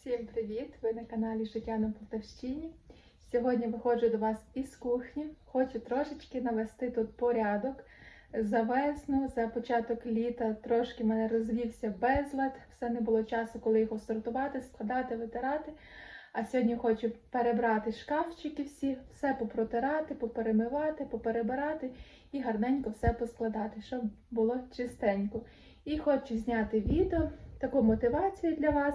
Всім привіт! Ви на каналі Життя на Полтавщині. Сьогодні виходжу до вас із кухні. Хочу трошечки навести тут порядок. За весну, за початок літа трошки мене розвівся безлад. Все не було часу, коли його сортувати, складати, витирати. А сьогодні хочу перебрати шкафчики всі, все попротирати, поперемивати, поперебирати і гарненько все поскладати, щоб було чистенько. І хочу зняти відео, таку мотивацію для вас.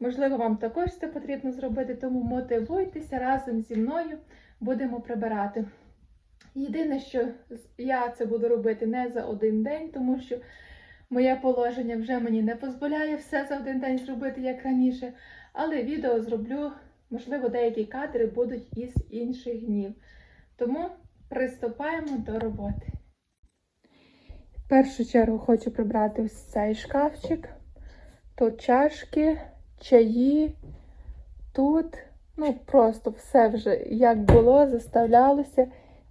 Можливо, вам також це потрібно зробити, тому мотивуйтеся разом зі мною будемо прибирати. Єдине, що я це буду робити не за один день, тому що моє положення вже мені не дозволяє все за один день зробити, як раніше. Але відео зроблю, можливо, деякі кадри будуть із інших днів. Тому приступаємо до роботи. В першу чергу хочу прибрати ось цей шкафчик. Тут чашки, чаї, тут, ну просто все вже як було, заставлялося.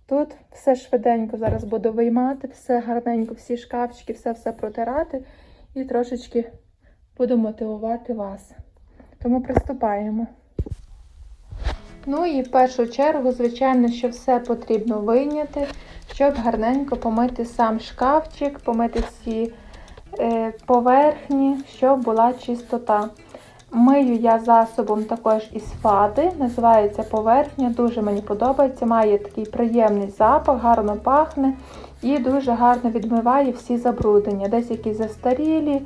Тут все швиденько зараз буду виймати, все гарненько, всі шкафчики, все-все протирати і трошечки буду мотивувати вас. Тому приступаємо. Ну і в першу чергу, звичайно, що все потрібно вийняти, щоб гарненько помити сам шкафчик, помити всі е, поверхні, щоб була чистота. Мию я засобом також із фади, називається поверхня, дуже мені подобається, має такий приємний запах, гарно пахне і дуже гарно відмиває всі забруднення. Десь якісь застарілі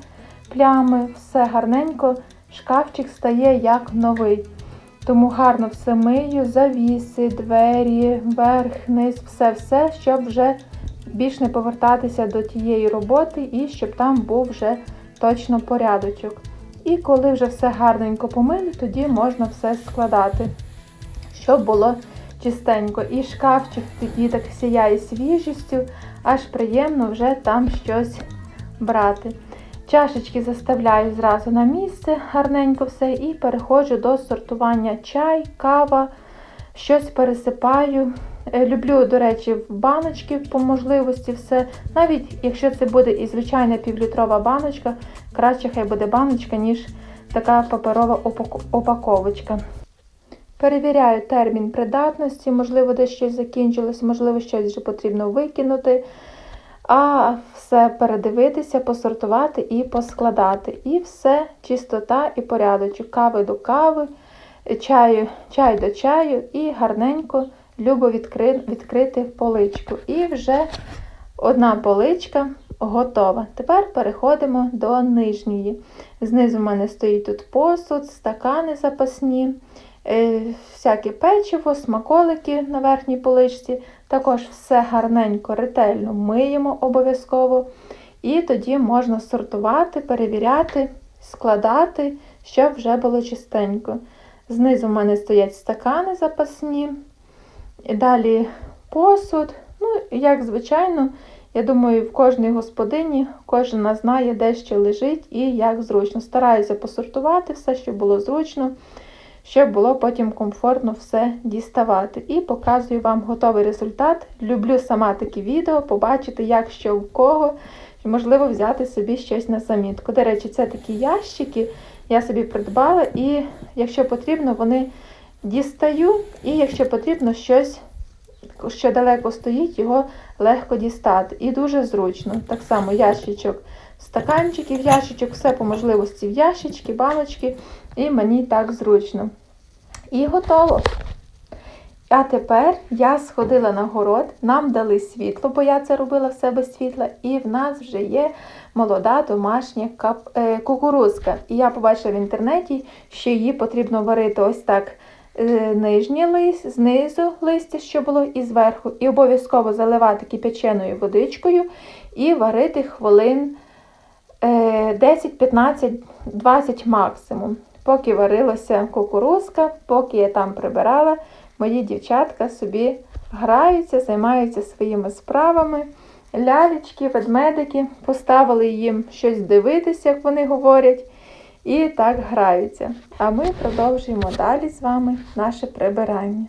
плями, все гарненько, шкафчик стає як новий. Тому гарно все мию, завіси, двері, верх, низ, все-все, щоб вже більш не повертатися до тієї роботи і щоб там був вже точно порядочок. І коли вже все гарненько помили, тоді можна все складати, щоб було чистенько. І шкафчик тоді так сіяє свіжістю, аж приємно вже там щось брати. Чашечки заставляю зразу на місце, гарненько все, і переходжу до сортування чай, кава, щось пересипаю. Люблю, до речі, в баночки по можливості все. Навіть якщо це буде і звичайна півлітрова баночка, краще хай буде баночка, ніж така паперова упаковочка. Перевіряю термін придатності, можливо, десь щось закінчилось, можливо, щось вже потрібно викинути. А все передивитися, посортувати і поскладати. І все, чистота і порядочок. Кави до кави, чаю, чай до чаю і гарненько любо відкри... відкрити поличку. І вже одна поличка готова. Тепер переходимо до нижньої. Знизу в мене стоїть тут посуд, стакани запасні, е, всяке печиво, смаколики на верхній поличці. Також все гарненько, ретельно миємо обов'язково. І тоді можна сортувати, перевіряти, складати, щоб вже було чистенько. Знизу в мене стоять стакани запасні. Далі посуд. Ну, як звичайно, я думаю, в кожній господині кожна знає, де що лежить і як зручно. Стараюся посортувати все, щоб було зручно, щоб було потім комфортно все діставати. І показую вам готовий результат. Люблю сама такі відео, побачити, як що в кого, і, можливо, взяти собі щось на замітку. До речі, це такі ящики, я собі придбала, і якщо потрібно, вони дістаю, і якщо потрібно щось, що далеко стоїть, його легко дістати. І дуже зручно. Так само ящичок стаканчиків, ящичок, все по можливості в ящички, баночки, і мені так зручно. І готово. А тепер я сходила на город, нам дали світло, бо я це робила все без світла, і в нас вже є молода домашня кап... е, кукурузка. І я побачила в інтернеті, що її потрібно варити ось так. Е, нижнє лист, знизу листя, що було, і зверху. І обов'язково заливати кипяченою водичкою і варити хвилин 10, 15, 20 максимум. Поки варилася кукурузка, поки я там прибирала, мої дівчатка собі граються, займаються своїми справами. Лялечки, ведмедики, поставили їм щось дивитися, як вони говорять. І так граються. А ми продовжуємо далі з вами наше прибирання.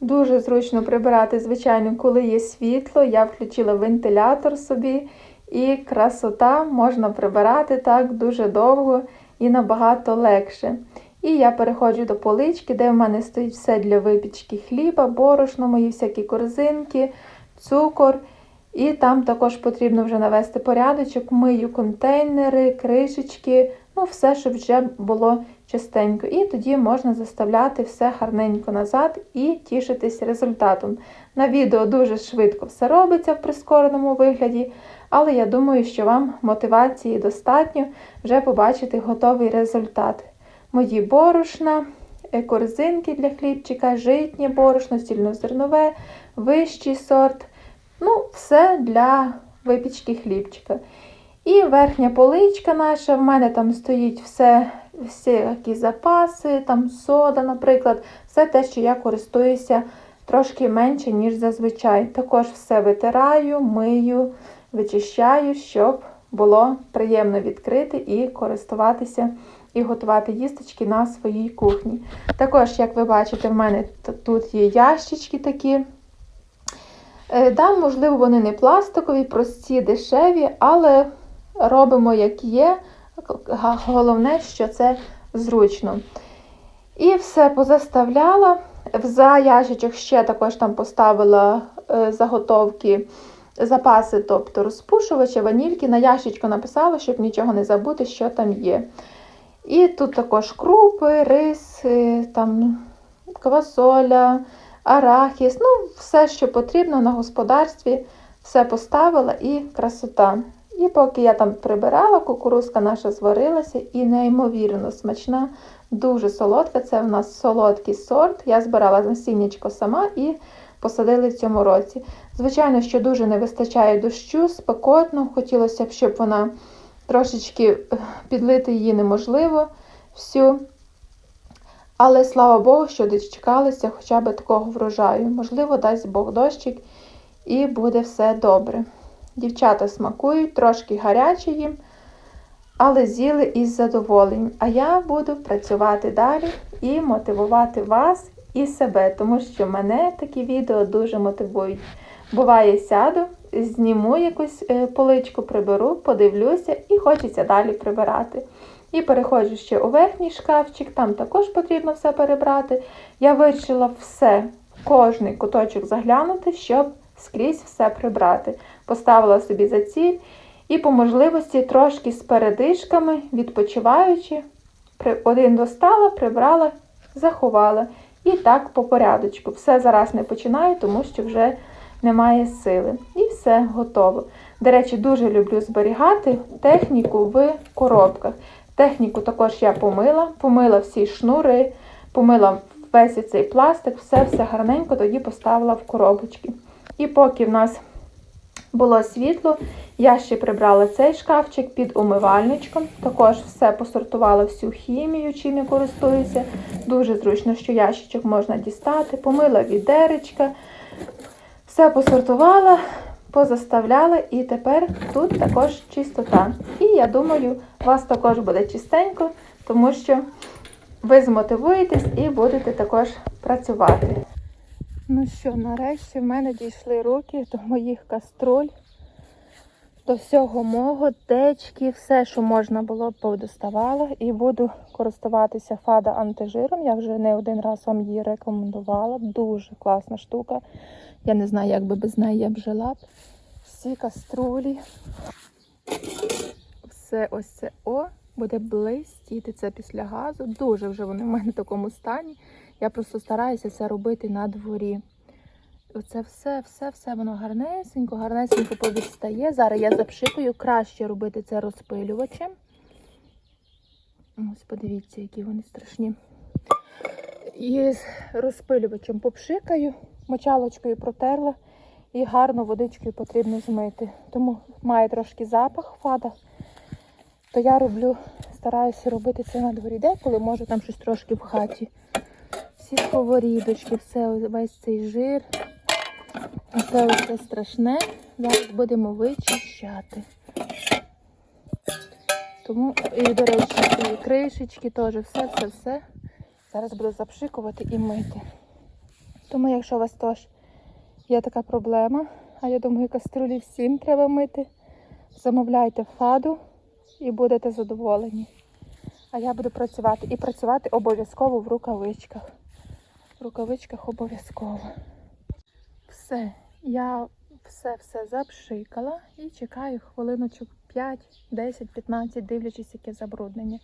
Дуже зручно прибирати, звичайно, коли є світло. Я включила вентилятор собі, і красота можна прибирати так дуже довго і набагато легше. І я переходжу до полички, де в мене стоїть все для випічки хліба, борошно, мої всякі корзинки, цукор. І там також потрібно вже навести порядочок, мию контейнери, кришечки, ну все, щоб вже було чистенько. І тоді можна заставляти все гарненько назад і тішитись результатом. На відео дуже швидко все робиться в прискореному вигляді, але я думаю, що вам мотивації достатньо вже побачити готовий результат. Мої борошна, е, корзинки для хлібчика, житнє борошно, стільнозернове, вищий сорт. Ну, все для випічки хлібчика. І верхня поличка наша, в мене там стоїть все, всі які запаси, там сода, наприклад, все те, що я користуюся трошки менше, ніж зазвичай. Також все витираю, мию, вичищаю, щоб було приємно відкрити і користуватися і готувати їсточки на своїй кухні. Також, як ви бачите, в мене тут є ящички такі. Е, Да, можливо, вони не пластикові, прості, дешеві, але робимо як є. Головне, що це зручно. І все позаставляла. За ящичок ще також там поставила е, заготовки, запаси, тобто розпушувача, ванільки. На ящичку написала, щоб нічого не забути, що там є. І тут також крупи, рис, е, там, квасоля, арахіс, ну, все, що потрібно на господарстві, все поставила і красота. І поки я там прибирала, кукурузка наша зварилася і неймовірно смачна, дуже солодка. Це в нас солодкий сорт. Я збирала насіннячко сама і посадили в цьому році. Звичайно, що дуже не вистачає дощу, спекотно. Хотілося б, щоб вона трошечки підлити її неможливо всю. Але слава Богу, що дочекалися хоча б такого врожаю. Можливо, дасть Бог дощик і буде все добре. Дівчата смакують, трошки гаряче їм, але з'їли із задоволенням. А я буду працювати далі і мотивувати вас і себе, тому що мене такі відео дуже мотивують. Буває, сяду, зніму якусь е, поличку, приберу, подивлюся і хочеться далі прибирати. І переходжу ще у верхній шкафчик, там також потрібно все перебрати. Я вирішила все, кожний куточок заглянути, щоб скрізь все прибрати. Поставила собі за ціль і по можливості трошки з передишками, відпочиваючи, один достала, прибрала, заховала. І так по порядочку. Все зараз не починаю, тому що вже немає сили. І все готово. До речі, дуже люблю зберігати техніку в коробках. Техніку також я помила, помила всі шнури, помила весь цей пластик, все-все гарненько тоді поставила в коробочки. І поки в нас було світло, я ще прибрала цей шкафчик під умивальничком. Також все посортувала всю хімію, чим я користуюся. Дуже зручно, що ящичок можна дістати, помила відеречка, все посортувала, позаставляла, і тепер тут також чистота. І я думаю, у вас також буде чистенько, тому що ви змотивуєтесь і будете також працювати. Ну що, нарешті в мене дійшли руки до моїх каструль, до всього мого, течки, все, що можна було, подоставала. І буду користуватися фада антижиром. Я вже не один раз вам її рекомендувала. Дуже класна штука. Я не знаю, як би без неї я б жила. Всі каструлі. Все ось це о, буде блистіти. Це після газу. Дуже вже вони в мене в такому стані. Я просто стараюся це робити на дворі. Оце все, все, все воно гарнесенько, гарнесенько повідстає. Зараз я запшикую, краще робити це розпилювачем. Ось, подивіться, які вони страшні. І розпилювачем попшикаю, мочалочкою протерла і гарно водичкою потрібно змити. Тому має трошки запах фада. То я роблю, стараюся робити це на дворі, деколи можу там щось трошки в хаті всі сковорідочки, все, весь цей жир. Оце все страшне. Зараз будемо вичищати. Тому, і, до речі, і кришечки теж, все-все-все. Зараз буду запшикувати і мити. Тому, якщо у вас теж є така проблема, а я думаю, каструлі всім треба мити, замовляйте фаду і будете задоволені. А я буду працювати. І працювати обов'язково в рукавичках. В рукавичках обов'язково. Все, я все-все запшикала і чекаю хвилиночок 5, 10, 15, дивлячись, яке забруднення.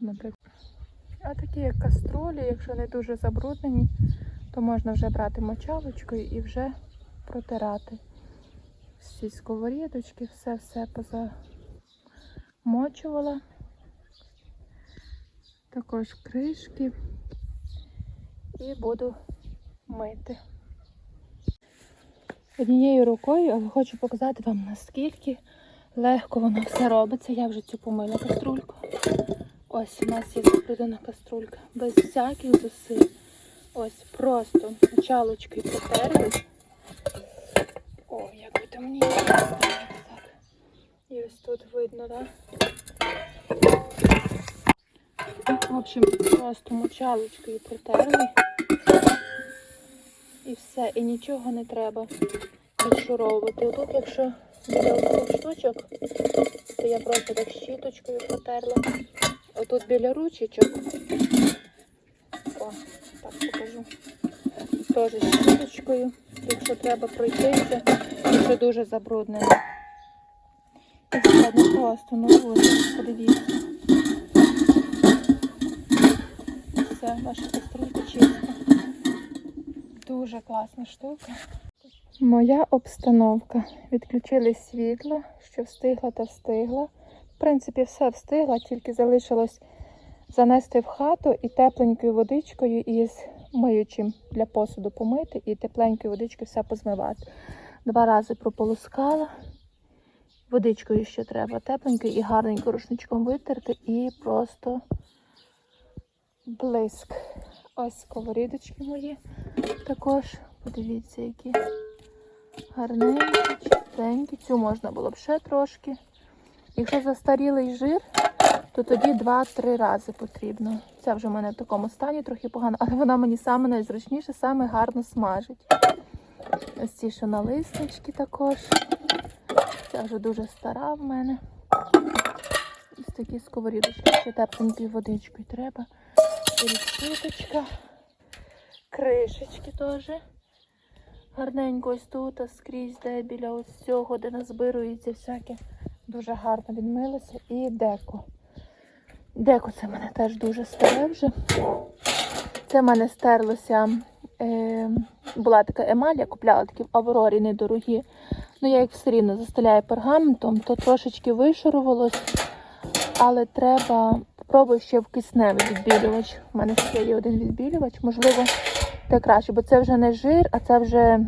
Наприклад. А такі як каструлі, якщо не дуже забруднені, то можна вже брати мочалочкою і вже протирати. Всі сковорідочки, все-все позамочувала. Також кришки і буду мити. Однією рукою, але хочу показати вам наскільки легко воно все робиться. Я вже цю помила каструльку. Ось у нас є закрудена каструлька. Без всяких зусиль. Ось просто мочалочкою потерли. О, як би там так. І ось тут видно, так? В общем, просто мочалочкою протерли. І все, і нічого не треба відшуровувати. Отут, якщо біля оцих штучок, то я просто так щіточкою протерла. Отут біля ручечок. О, так покажу. Теж з щіточкою, якщо треба пройтися, якщо дуже забруднено. І ну просто, ну ось, подивіться. Все, наша каструлька чиста. Дуже класна штука. Моя обстановка. Відключили світло, що встигла та встигла. В принципі, все встигла, тільки залишилось занести в хату і тепленькою водичкою із миючим для посуду помити і тепленькою водичкою все позмивати. Два рази прополоскала. Водичкою ще треба тепленькою і гарненько рушничком витерти і просто блиск. Ось сковорідочки мої також. Подивіться, які гарненькі, чистенькі. Цю можна було б ще трошки. Якщо застарілий жир, то тоді 2-3 рази потрібно. Ця вже в мене в такому стані трохи погано, але вона мені саме найзручніше, саме гарно смажить. Ось ці ще налиснички також. Ця вже дуже стара в мене. Ось такі сковорідочки, ще тепленькою водичкою треба. Решіточка. Кришечки теж. Гарненько ось тут, а скрізь, де біля ось цього, де назбирується всяке. Дуже гарно відмилося. І деко. Деко це мене теж дуже старе вже. Це в мене стерлося. Е, була така емаль, я купляла такі в Аврорі недорогі. Ну, я їх все рівно застеляю пергаментом, то трошечки вишарувалось. Але треба спробую ще в кисневий відбілювач. У мене ще є один відбілювач, можливо, це краще, бо це вже не жир, а це вже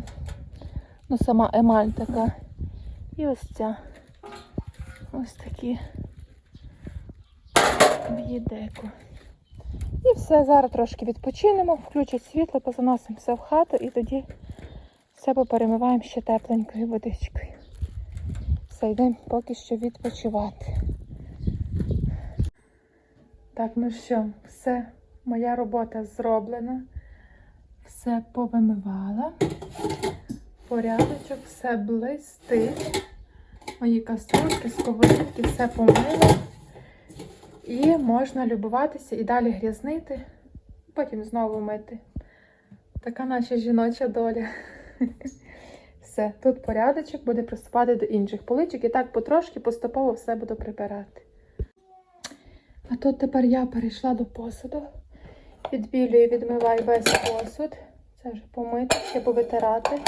ну, сама емаль така. І ось ця. Ось такі б'єдеку. І все, зараз трошки відпочинемо, включать світло, позаносимо все в хату і тоді все поперемиваємо ще тепленькою водичкою. Все, йдемо поки що відпочивати. Так, ну що, все, моя робота зроблена. Все повимивала. Порядочок, все блистить. Мої каструльки, сковорідки, все помила. І можна любуватися і далі грязнити, потім знову мити. Така наша жіноча доля. Все, тут порядочок буде приступати до інших поличок. І так потрошки, поступово все буду прибирати. А тут тепер я перейшла до посуду. Відбілюю, відмиваю весь посуд. Це вже помити, ще повитирати.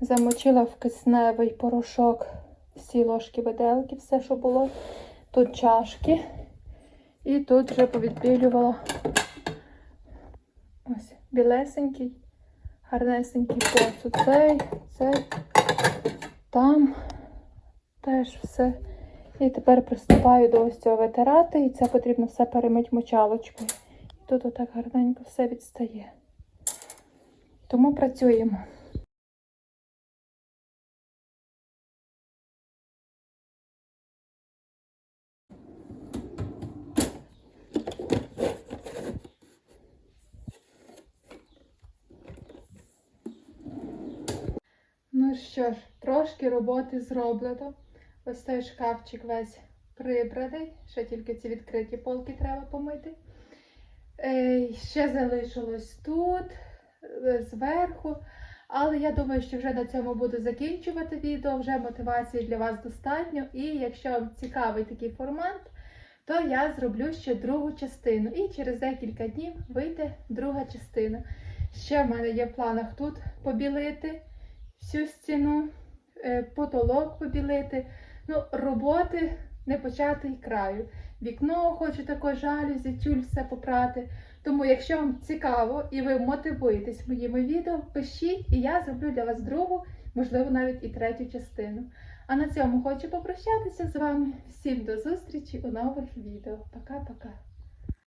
Замочила в кисневий порошок всі ложки виделки, все, що було. Тут чашки. І тут вже повідбілювала ось білесенький, гарнесенький посуд. Цей, цей, там теж все. І тепер приступаю до ось цього витирати, і це потрібно все перемити мочалочкою. Тут отак гарненько все відстає. Тому працюємо. Ну що ж, трошки роботи зроблено. Ось цей шкафчик весь прибраний. Ще тільки ці відкриті полки треба помити. Е, ще залишилось тут, е, зверху. Але я думаю, що вже на цьому буду закінчувати відео. Вже мотивації для вас достатньо. І якщо вам цікавий такий формат, то я зроблю ще другу частину. І через декілька днів вийде друга частина. Ще в мене є в планах тут побілити всю стіну, е, потолок побілити. Ну, роботи не почати і краю. Вікно хочу також жалюзі, тюль все попрати. Тому, якщо вам цікаво і ви мотивуєтесь моїми відео, пишіть, і я зроблю для вас другу, можливо, навіть і третю частину. А на цьому хочу попрощатися з вами. Всім до зустрічі у нових відео. Пока-пока.